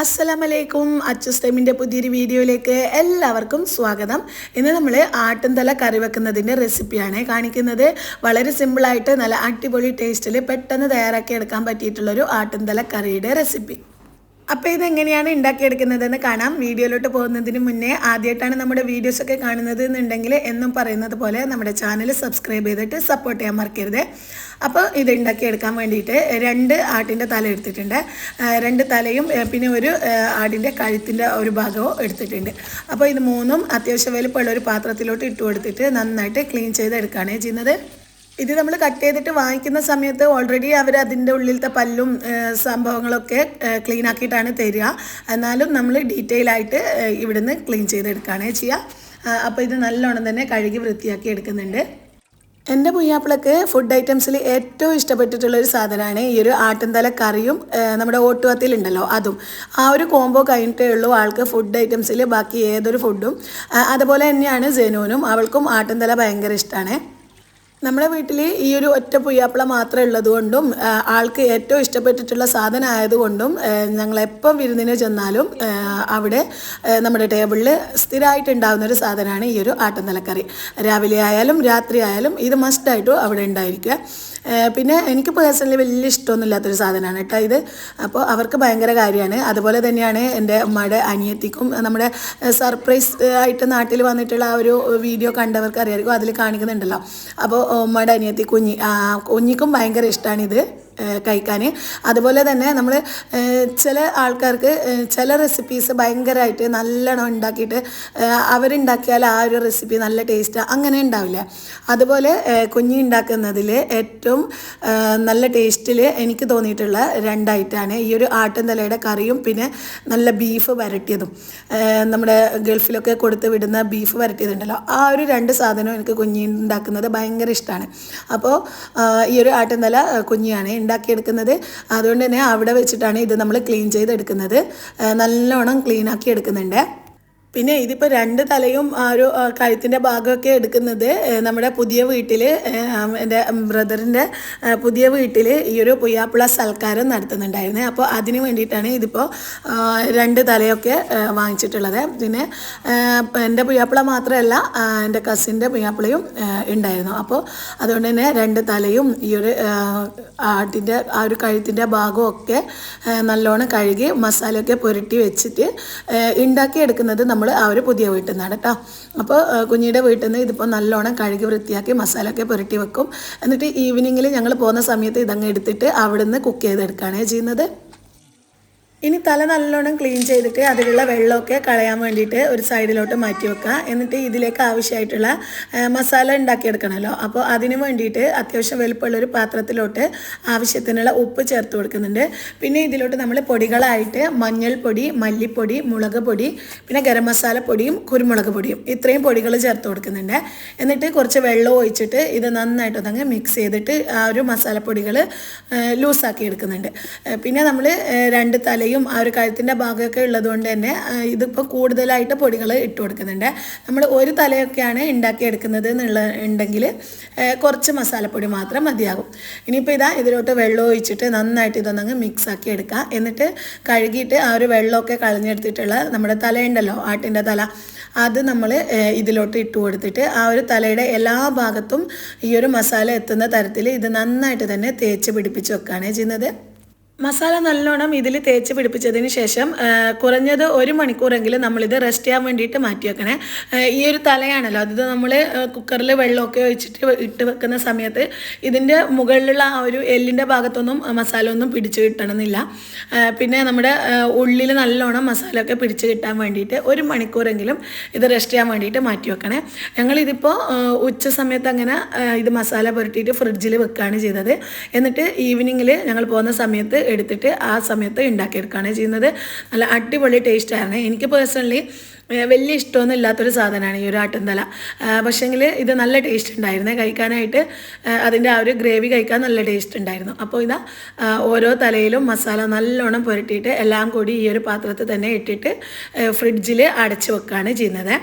അസ്സലാമലൈക്കും. അച്ചുസ്തമിന്റെ പുതിയൊരു വീഡിയോയിലേക്ക് എല്ലാവർക്കും സ്വാഗതം. ഇന്ന് നമ്മൾ ആട്ടുംതല കറി വെക്കുന്നതിന്റെ റെസിപ്പിയാണ് കാണിക്കുന്നത്. വളരെ സിമ്പിളായിട്ട് നല്ല അടിപൊളി ടേസ്റ്റിൽ പെട്ടെന്ന് തയ്യാറാക്കി എടുക്കാൻ പറ്റിയിട്ടുള്ളൊരു ആട്ടുംതല കറിയുടെ റെസിപ്പി. അപ്പോൾ ഇതെങ്ങനെയാണ് ഉണ്ടാക്കിയെടുക്കുന്നതെന്ന് കാണാം. വീഡിയോയിലോട്ട് പോകുന്നതിന് മുന്നേ ആദ്യമായിട്ടാണ് നമ്മുടെ വീഡിയോസൊക്കെ കാണുന്നത് എന്നുണ്ടെങ്കിൽ എന്നും പറയുന്നത് പോലെ നമ്മുടെ ചാനൽ സബ്സ്ക്രൈബ് ചെയ്തിട്ട് സപ്പോർട്ട് ചെയ്യാൻ മറക്കരുത്. അപ്പോൾ ഇത് ഉണ്ടാക്കിയെടുക്കാൻ വേണ്ടിയിട്ട് രണ്ട് ആട്ടിന്റെ തല എടുത്തിട്ടുണ്ട്. രണ്ട് തലയും പിന്നെ ഒരു ആടിന്റെ കഴുത്തിന്റെ ഒരു ഭാഗവും എടുത്തിട്ടുണ്ട്. അപ്പോൾ ഇത് മൂന്നും അത്യാവശ്യം വലുപ്പമുള്ള ഒരു പാത്രത്തിലോട്ട് ഇട്ട് കൊടുത്തിട്ട് നന്നായിട്ട് ക്ലീൻ ചെയ്തെടുക്കുകയാണ് ചെയ്യുന്നത്. ഇത് നമ്മൾ കട്ട് ചെയ്തിട്ട് വാങ്ങിക്കുന്ന സമയത്ത് ഓൾറെഡി അവർ അതിന്റെ ഉള്ളിലത്തെ പല്ലും സംഭവങ്ങളൊക്കെ ക്ലീൻ ആക്കിയിട്ടാണ് തരിക. എന്നാലും നമ്മൾ ഡീറ്റെയിൽ ആയിട്ട് ഇവിടുന്ന് ക്ലീൻ ചെയ്തെടുക്കുകയാണ് ചെയ്യുക അപ്പോൾ ഇത് നല്ലോണം തന്നെ കഴുകി വൃത്തിയാക്കി എടുക്കുന്നുണ്ട്. എന്റെ പുയ്യാപ്പിളക്ക് ഫുഡ് ഐറ്റംസിൽ ഏറ്റവും ഇഷ്ടപ്പെട്ടിട്ടുള്ള ഒരു സാധനമാണ് ഈ ഒരു ആട്ടിൻതല കറിയും നമ്മുടെ ഓട്ടുവത്തിലുണ്ടല്ലോ അതും. ആ ഒരു കോംബോ കഴിഞ്ഞിട്ടേ ഉള്ളൂ ആൾക്ക് ഫുഡ് ഐറ്റംസിൽ ബാക്കി ഏതൊരു ഫുഡും അതുപോലെ തന്നെയാണ് ജനുവിനും അവൾക്കും ആട്ടിൻതല ഭയങ്കര ഇഷ്ടമാണ് നമ്മുടെ വീട്ടിൽ ഈ ഒരു ഒറ്റ പുയ്യാപ്പിള മാത്രമേ ഉള്ളതുകൊണ്ടും ആൾക്ക് ഏറ്റവും ഇഷ്ടപ്പെട്ടിട്ടുള്ള സാധനം ആയതുകൊണ്ടും ഞങ്ങൾ എപ്പം വിരുന്നിന് ചെന്നാലും അവിടെ നമ്മുടെ ടേബിളിൽ സ്ഥിരമായിട്ട് ഉണ്ടാകുന്ന ഒരു സാധനമാണ് ഈ ഒരു ആട്ടുംതലക്കറി രാവിലെ ആയാലും രാത്രി ആയാലും ഇത് മസ്റ്റായിട്ടും അവിടെ ഉണ്ടായിരിക്കുക. പിന്നെ എനിക്ക് പേഴ്സണലി വലിയ ഇഷ്ടമൊന്നുമില്ലാത്തൊരു സാധനമാണ് കേട്ടോ ഇത്. അപ്പോൾ അവർക്ക് ഭയങ്കര കാര്യമാണ്. അതുപോലെ തന്നെയാണ് എന്റെ ഉമ്മയുടെ അനിയത്തിക്കും നമ്മുടെ സർപ്രൈസ് ആയിട്ട് നാട്ടിൽ വന്നിട്ടുള്ള ആ ഒരു വീഡിയോ കണ്ടവർക്ക് അറിയാമായിരിക്കും അതിൽ കാണിക്കുന്നുണ്ടല്ലോ. അപ്പോൾ ഉമ്മയുടെ അനിയത്തി കുഞ്ഞി കുഞ്ഞിക്കും ഭയങ്കര ഇഷ്ടമാണിത്. കഴിക്കാൻ അതുപോലെ തന്നെ നമ്മൾ ചില ആൾക്കാർക്ക് ചില റെസിപ്പീസ് ഭയങ്കരമായിട്ട് നല്ലോണം ഉണ്ടാക്കിയിട്ട് അവരുണ്ടാക്കിയാൽ ആ ഒരു റെസിപ്പി നല്ല ടേസ്റ്റ് അങ്ങനെ ഉണ്ടാവില്ല. അതുപോലെ കുഞ്ഞി ഉണ്ടാക്കുന്നതിൽ ഏറ്റവും നല്ല ടേസ്റ്റിൽ എനിക്ക് തോന്നിയിട്ടുള്ള രണ്ടായിട്ടാണ് ഈ ഒരു ആട്ടുംതലയുടെ കറിയും പിന്നെ നല്ല ബീഫ് വരട്ടിയതും. നമ്മുടെ ഗൾഫിലൊക്കെ കൊടുത്ത് വിടുന്ന ബീഫ് വരട്ടിയതുണ്ടല്ലോ ആ ഒരു രണ്ട് സാധനവും എനിക്ക് കുഞ്ഞി ഉണ്ടാക്കുന്നത് ഭയങ്കര ഇഷ്ടമാണ് അപ്പോൾ ഈ ഒരു ആട്ടുംതല കുഞ്ഞിയാണ് ഉണ്ടാക്കിയെടുക്കുന്നത്. അതുകൊണ്ട് തന്നെ അവിടെ വെച്ചിട്ടാണ് ഇത് നമ്മൾ ക്ലീൻ ചെയ്തെടുക്കുന്നത്. നല്ലോണം ക്ലീൻ ആക്കി എടുക്കുന്നുണ്ട്. പിന്നെ ഇതിപ്പോൾ രണ്ട് തലയും ഒരു കഴുത്തിന്റെ ഭാഗമൊക്കെ എടുക്കുന്നത് നമ്മുടെ പുതിയ വീട്ടിൽ എന്റെ ബ്രദറിന്റെ പുതിയ വീട്ടിൽ ഈ ഒരു പുയ്യാപ്പിള സൽക്കാരം നടത്തുന്നുണ്ടായിരുന്നത് അപ്പോൾ അതിന് വേണ്ടിയിട്ടാണ് ഇതിപ്പോൾ രണ്ട് തലയൊക്കെ വാങ്ങിച്ചിട്ടുള്ളത്. പിന്നെ എന്റെ പുയ്യാപ്പിള മാത്രമല്ല എന്റെ കസിന്റെ പുയ്യാപ്പിളയും ഉണ്ടായിരുന്നു. അപ്പോൾ അതുകൊണ്ട് തന്നെ രണ്ട് തലയും ഈ ഒരു ആട്ടിന്റെ ആ ഒരു കഴുത്തിന്റെ ഭാഗവും ഒക്കെ നല്ലോണം കഴുകി മസാലയൊക്കെ പുരട്ടി വെച്ചിട്ട് ഉണ്ടാക്കിയെടുക്കുന്നത് നമ്മൾ ആ ഒരു പുതിയ വീട്ടിൽ നിന്നാണ് കേട്ടോ. അപ്പോൾ കുഞ്ഞിയുടെ വീട്ടിൽ നിന്ന് ഇതിപ്പോൾ നല്ലോണം കഴുകി വൃത്തിയാക്കി മസാലയൊക്കെ പുരട്ടി വെക്കും. എന്നിട്ട് ഈവനിങ്ങിൽ ഞങ്ങൾ പോകുന്ന സമയത്ത് ഇതങ്ങ് എടുത്തിട്ട് അവിടെ നിന്ന് കുക്ക് ചെയ്തെടുക്കുകയാണ് ചെയ്യുന്നത്. ഇനി തല നല്ലോണം ക്ലീൻ ചെയ്തിട്ട് അതിലുള്ള വെള്ളമൊക്കെ കളയാൻ വേണ്ടിയിട്ട് ഒരു സൈഡിലോട്ട് മാറ്റി വെക്കുക. എന്നിട്ട് ഇതിലേക്ക് ആവശ്യമായിട്ടുള്ള മസാല ഉണ്ടാക്കിയെടുക്കണമല്ലോ. അപ്പോൾ അതിന് വേണ്ടിയിട്ട് അത്യാവശ്യം വലുപ്പമുള്ളൊരു പാത്രത്തിലോട്ട് ആവശ്യത്തിനുള്ള ഉപ്പ് ചേർത്ത് കൊടുക്കുന്നുണ്ട്. പിന്നെ ഇതിലോട്ട് നമ്മൾ പൊടികളായിട്ട് മഞ്ഞൾപ്പൊടി മല്ലിപ്പൊടി മുളക് പൊടി പിന്നെ ഗരം മസാല പൊടിയും കുരുമുളക് പൊടിയും ഇത്രയും പൊടികൾ ചേർത്ത് കൊടുക്കുന്നുണ്ട്. എന്നിട്ട് കുറച്ച് വെള്ളം ഒഴിച്ചിട്ട് ഇത് നന്നായിട്ട് അതങ്ങ് മിക്സ് ചെയ്തിട്ട് ആ ഒരു മസാലപ്പൊടികൾ ലൂസാക്കി എടുക്കുന്നുണ്ട്. പിന്നെ നമ്മൾ രണ്ട് തലയും ആ ഒരു കഴുത്തിന്റെ ഭാഗമൊക്കെ ഉള്ളതുകൊണ്ട് തന്നെ ഇതിപ്പോൾ കൂടുതലായിട്ട് പൊടികൾ ഇട്ട് കൊടുക്കുന്നുണ്ട്. നമ്മൾ ഒരു തലയൊക്കെയാണ് ഉണ്ടാക്കിയെടുക്കുന്നത് എന്നുള്ള ഉണ്ടെങ്കിൽ കുറച്ച് മസാലപ്പൊടി മാത്രം മതിയാകും. ഇനിയിപ്പോൾ ഇതാ ഇതിലോട്ട് വെള്ളം ഒഴിച്ചിട്ട് നന്നായിട്ട് ഇതൊന്നങ്ങ് മിക്സ് ആക്കി എടുക്കുക എന്നിട്ട് കഴുകിയിട്ട് ആ ഒരു വെള്ളമൊക്കെ കളഞ്ഞെടുത്തിട്ടുള്ള നമ്മുടെ തലയുണ്ടല്ലോ ആട്ടിന്റെ തല അത് നമ്മൾ ഇതിലോട്ട് ഇട്ട് കൊടുത്തിട്ട് ആ ഒരു തലയുടെ എല്ലാ ഭാഗത്തും ഈ ഒരു മസാല എത്തുന്ന തരത്തിൽ ഇത് നന്നായിട്ട് തന്നെ തേച്ച് പിടിപ്പിച്ച് വെക്കുകയാണ് ചെയ്യുന്നത്. മസാല നല്ലോണം ഇതിൽ തേച്ച് പിടിപ്പിച്ചതിന് ശേഷം കുറഞ്ഞത് ഒരു മണിക്കൂറെങ്കിലും നമ്മളിത് റെസ്റ്റ് ചെയ്യാൻ വേണ്ടിയിട്ട് മാറ്റി വെക്കണേ ഈ ഒരു തലയാണല്ലോ അത് നമ്മൾ കുക്കറിൽ വെള്ളമൊക്കെ ഒഴിച്ചിട്ട് ഇട്ട് വെക്കുന്ന സമയത്ത് ഇതിന്റെ മുകളിലുള്ള ആ ഒരു എല്ലിന്റെ ഭാഗത്തൊന്നും മസാല ഒന്നും പിടിച്ച് കിട്ടണമെന്നില്ല. പിന്നെ നമ്മുടെ ഉള്ളിൽ നല്ലോണം മസാലയൊക്കെ പിടിച്ച് കിട്ടാൻ വേണ്ടിയിട്ട് ഒരു മണിക്കൂറെങ്കിലും ഇത് റെസ്റ്റ് ചെയ്യാൻ വേണ്ടിയിട്ട് മാറ്റി വെക്കണേ ഞങ്ങളിതിപ്പോൾ ഉച്ച സമയത്ത് അങ്ങനെ ഇത് മസാല പുരട്ടിയിട്ട് ഫ്രിഡ്ജിൽ വെക്കുകയാണ് ചെയ്തത്. എന്നിട്ട് ഈവനിങ്ങിൽ ഞങ്ങൾ പോകുന്ന സമയത്ത് എടുത്തിട്ട് ആ സമയത്ത് ഉണ്ടാക്കിയെടുക്കുകയാണ് ചെയ്യുന്നത്. നല്ല അടിപൊളി ടേസ്റ്റ് ആയിരുന്നു. എനിക്ക് പേഴ്സണലി വലിയ ഇഷ്ടമൊന്നും ഇല്ലാത്തൊരു സാധനമാണ് ഈ ഒരു ആട്ടുംതല. പക്ഷേങ്കിൽ ഇത് നല്ല ടേസ്റ്റ് ഉണ്ടായിരുന്നേ. കഴിക്കാനായിട്ട് അതിന്റെ ആ ഒരു ഗ്രേവി കഴിക്കാൻ നല്ല ടേസ്റ്റ് ഉണ്ടായിരുന്നു. അപ്പോൾ ഇതാ ഓരോ തലയിലും മസാല നല്ലോണം പുരട്ടിയിട്ട് എല്ലാം കൂടി ഈ ഒരു പാത്രത്തിൽ തന്നെ ഇട്ടിട്ട് ഫ്രിഡ്ജിൽ അടച്ച് വെക്കുകയാണ് ചെയ്യുന്നത്.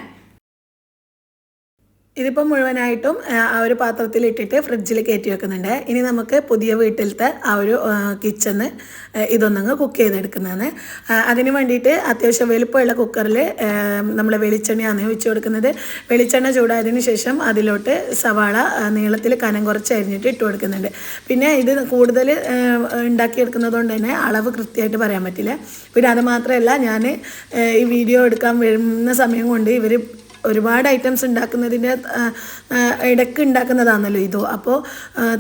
ഇതിപ്പോൾ മുഴുവനായിട്ടും ആ, ഒരു പാത്രത്തിൽ ഇട്ടിട്ട് ഫ്രിഡ്ജിൽ കയറ്റി വെക്കുന്നുണ്ട്. ഇനി നമുക്ക് പുതിയ വീട്ടിലത്തെ ആ ഒരു കിച്ചണ് ഇതൊന്നങ്ങ് കുക്ക് ചെയ്തെടുക്കുന്നതാണ്. അതിന് വേണ്ടിയിട്ട് അത്യാവശ്യം വലുപ്പമുള്ള കുക്കറിൽ നമ്മൾ വെളിച്ചെണ്ണയാണ് ഒഴിച്ച് കൊടുക്കുന്നത്. വെളിച്ചെണ്ണ ചൂടായതിന് ശേഷം അതിലോട്ട് സവാള നീളത്തിൽ കനം കുറച്ച് അരിഞ്ഞിട്ട് ഇട്ട് കൊടുക്കുന്നുണ്ട്. പിന്നെ ഇത് കൂടുതൽ ഉണ്ടാക്കിയെടുക്കുന്നത് കൊണ്ട് തന്നെ അളവ് കൃത്യമായിട്ട് പറയാൻ പറ്റില്ല. പിന്നെ അത് മാത്രമല്ല ഞാൻ ഈ വീഡിയോ എടുക്കാൻ വരുന്ന സമയം കൊണ്ട് ഇവർ ഒരുപാട് ഐറ്റംസ് ഉണ്ടാക്കുന്നതിന്റെ ഇടയ്ക്ക് ഉണ്ടാക്കുന്നതാണല്ലോ ഇതോ. അപ്പോൾ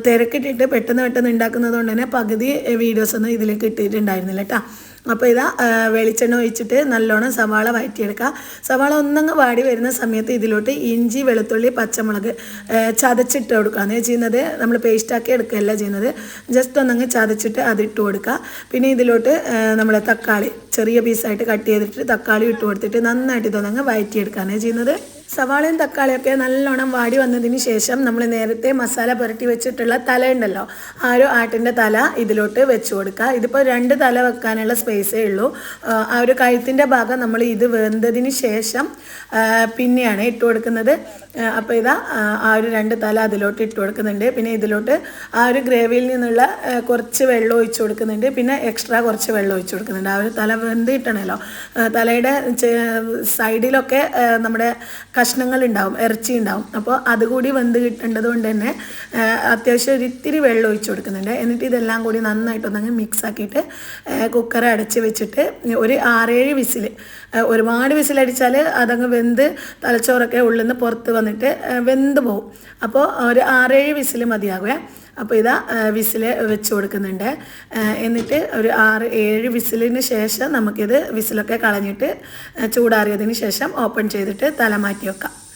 തിരക്കിട്ടിട്ട് പെട്ടെന്ന് പെട്ടെന്ന് ഉണ്ടാക്കുന്നത് കൊണ്ട് തന്നെ പകുതി വീഡിയോസ് ഒന്നും ഇതിലേക്ക് ഇട്ടിട്ടുണ്ടായിരുന്നില്ല കേട്ടോ അപ്പോൾ ഇതാ വെളിച്ചെണ്ണ ഒഴിച്ചിട്ട് നല്ലോണം സവാള വഴറ്റിയെടുക്കുക സവാള ഒന്നങ്ങ് വാടി വരുന്ന സമയത്ത് ഇതിലോട്ട് ഇഞ്ചി വെളുത്തുള്ളി പച്ചമുളക് ചതച്ചിട്ട് കൊടുക്കുക എന്ന് ചെയ്യുന്നത്? നമ്മൾ പേസ്റ്റാക്കി എടുക്കുകയല്ല ചെയ്യുന്നത്. ജസ്റ്റ് ഒന്നങ്ങ് ചതച്ചിട്ട് അതിട്ട് കൊടുക്കുക. പിന്നെ ഇതിലോട്ട് നമ്മൾ തക്കാളി ചെറിയ പീസായിട്ട് കട്ട് ചെയ്തിട്ട് തക്കാളി ഇട്ട് കൊടുത്തിട്ട് നന്നായിട്ട് ഇതൊന്നങ്ങ് വഴറ്റിയെടുക്കുകയാണ് ചെയ്യുന്നത്? സവാളയും തക്കാളിയൊക്കെ നല്ലോണം വാടി വന്നതിന് ശേഷം നമ്മൾ നേരത്തെ മസാല പുരട്ടി വെച്ചിട്ടുള്ള തല ഉണ്ടല്ലോ ആ ഒരു ആട്ടിന്റെ തല ഇതിലോട്ട് വെച്ച് കൊടുക്കുക. ഇതിപ്പോൾ രണ്ട് തല വെക്കാനുള്ള സ്പേസേ ഉള്ളൂ. ആ, ഒരു കഴുത്തിന്റെ ഭാഗം നമ്മൾ ഇത് വെന്തതിന് ശേഷം പിന്നെയാണ് ഇട്ട് കൊടുക്കുന്നത്. അപ്പോൾ ഇതാ ആ ഒരു രണ്ട് തല അതിലോട്ട് ഇട്ട് കൊടുക്കുന്നുണ്ട്. പിന്നെ ഇതിലോട്ട് ആ ഒരു ഗ്രേവിയിൽ നിന്നുള്ള കുറച്ച് വെള്ളം ഒഴിച്ച് കൊടുക്കുന്നുണ്ട്. പിന്നെ എക്സ്ട്രാ കുറച്ച് വെള്ളം ഒഴിച്ച് കൊടുക്കുന്നുണ്ട്. ആ ഒരു തല വെന്ത് കിട്ടണമല്ലോ തലയുടെ സൈഡിലൊക്കെ നമ്മുടെ കഷ്ണങ്ങൾ ഉണ്ടാവും ഇറച്ചി ഉണ്ടാവും അപ്പോൾ അതുകൂടി വെന്ത് കിട്ടേണ്ടത് കൊണ്ട് തന്നെ അത്യാവശ്യം ഒരു ഇത്തിരി വെള്ളം ഒഴിച്ച് കൊടുക്കുന്നുണ്ട്. എന്നിട്ട് ഇതെല്ലാം കൂടി നന്നായിട്ടൊന്നങ്ങ് മിക്സ് ആക്കിയിട്ട് കുക്കർ അടച്ച് വെച്ചിട്ട് ഒരു ആറേഴ് വിസിൽ ഒരുപാട് വിസിലടിച്ചാൽ അതങ്ങ് വെന്ത് തലച്ചോറൊക്കെ ഉള്ളിൽ നിന്ന് പുറത്ത് വന്നിട്ട് വെന്ത് പോകും അപ്പോൾ ഒരു ആറേഴ് വിസിൽ മതിയാകുമേ അപ്പോൾ ഇതാ വിസിൽ വെച്ച് കൊടുക്കുന്നുണ്ട്. എന്നിട്ട് ഒരു ആറ് ഏഴ് വിസിലിന് ശേഷം നമുക്കിത് വിസിലൊക്കെ കളഞ്ഞിട്ട് ചൂടാറിയതിന് ശേഷം ഓപ്പൺ ചെയ്തിട്ട് തല മാറ്റി വെക്കാം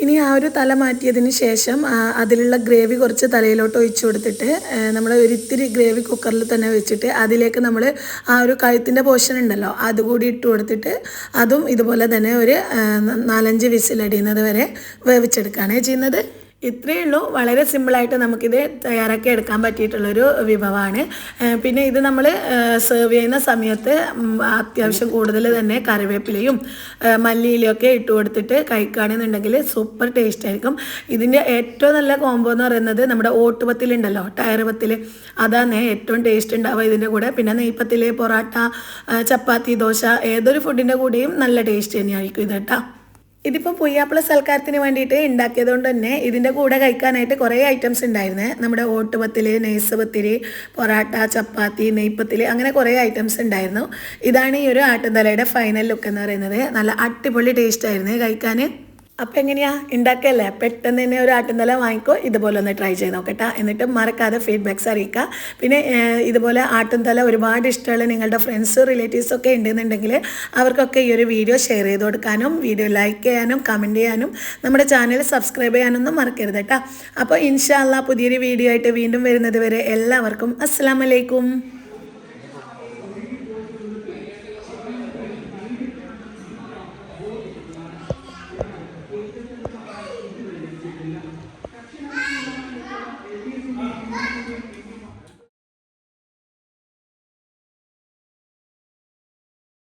ഇനി ആ ഒരു തല മാറ്റിയതിന് ശേഷം അതിലുള്ള ഗ്രേവി കുറച്ച് തലയിലോട്ട് ഒഴിച്ചു കൊടുത്തിട്ട് നമ്മൾ ഒരിത്തിരി ഗ്രേവി കുക്കറിൽ തന്നെ വെച്ചിട്ട് അതിലേക്ക് നമ്മൾ ആ ഒരു കഴുത്തിന്റെ പോഷൻ ഉണ്ടല്ലോ അതുകൂടി ഇട്ട് കൊടുത്തിട്ട് അതും ഇതുപോലെ തന്നെ ഒരു നാലഞ്ച് വിസിലടിയുന്നത് വരെ വേവിച്ചെടുക്കുകയാണ് ചെയ്യുന്നത്. ഇത്രയേ ഉള്ളൂ. വളരെ സിമ്പിളായിട്ട് നമുക്കിത് തയ്യാറാക്കി എടുക്കാൻ പറ്റിയിട്ടുള്ളൊരു വിഭവമാണ്. പിന്നെ ഇത് നമ്മൾ സെർവ് ചെയ്യുന്ന സമയത്ത് അത്യാവശ്യം കൂടുതൽ തന്നെ കറിവേപ്പിലയും മല്ലിയിലൊക്കെ ഇട്ട് കൊടുത്തിട്ട് കഴിക്കുകയാണെന്നുണ്ടെങ്കിൽ സൂപ്പർ ടേസ്റ്റ് ആയിരിക്കും. ഇതിന്റെ ഏറ്റവും നല്ല കോംബോ എന്ന് പറയുന്നത് നമ്മുടെ ഓട്ടുപത്തിലുണ്ടല്ലോ ടയർ പത്തിൽ അതാണ് ഏറ്റവും ടേസ്റ്റ് ഉണ്ടാവുക ഇതിന്റെ കൂടെ. പിന്നെ നെയ്പ്പത്തിൽ പൊറോട്ട ചപ്പാത്തി ദോശ ഏതൊരു ഫുഡിന്റെ കൂടെയും നല്ല ടേസ്റ്റ് തന്നെയായിരിക്കും ഇത് കേട്ടോ. ഇതിപ്പോൾ പുയ്യാപ്പിള സൽക്കാരത്തിന് വേണ്ടിയിട്ട് ഉണ്ടാക്കിയത് കൊണ്ട് തന്നെ ഇതിന്റെ കൂടെ കഴിക്കാനായിട്ട് കുറേ ഐറ്റംസ് ഉണ്ടായിരുന്നേ നമ്മുടെ ഓട്ടുപത്തിൽ നെയ്സ് പത്തിരി പൊറാട്ട ചപ്പാത്തി നെയ്പ്പത്തിൽ അങ്ങനെ കുറേ ഐറ്റംസ് ഉണ്ടായിരുന്നു ഇതാണ് ഈ ഒരു ആട്ടുന്തലയുടെ ഫൈനൽ ലുക്ക് എന്ന് പറയുന്നത്. നല്ല അടിപൊളി ടേസ്റ്റ് ആയിരുന്നു കഴിക്കാൻ അപ്പം എങ്ങനെയാ? ഉണ്ടാക്കല്ലേ പെട്ടെന്ന് തന്നെ ഒരു ആട്ടുന്തല വാങ്ങിക്കോ. ഇതുപോലെ ഒന്ന് ട്രൈ ചെയ്ത് നോക്കട്ടെ. എന്നിട്ട് മറക്കാതെ ഫീഡ്ബാക്ക്സ് അറിയിക്കുക പിന്നെ ഇതുപോലെ ആട്ടുന്തല ഒരുപാട് ഇഷ്ടമുള്ള നിങ്ങളുടെ ഫ്രണ്ട്സ് റിലേറ്റീവ്സ് ഒക്കെ ഉണ്ടെന്നുണ്ടെങ്കിൽ അവർക്കൊക്കെ ഈ ഒരു വീഡിയോ ഷെയർ ചെയ്ത് കൊടുക്കാനും വീഡിയോ ലൈക്ക് ചെയ്യാനും കമന്റ് ചെയ്യാനും നമ്മുടെ ചാനൽ സബ്സ്ക്രൈബ് ചെയ്യാനൊന്നും മറക്കരുത് കേട്ടോ. അപ്പോൾ ഇൻഷാല്ല പുതിയൊരു വീഡിയോ ആയിട്ട് വീണ്ടും വരുന്നത് വരെ എല്ലാവർക്കും അസ്സാം വലൈക്കും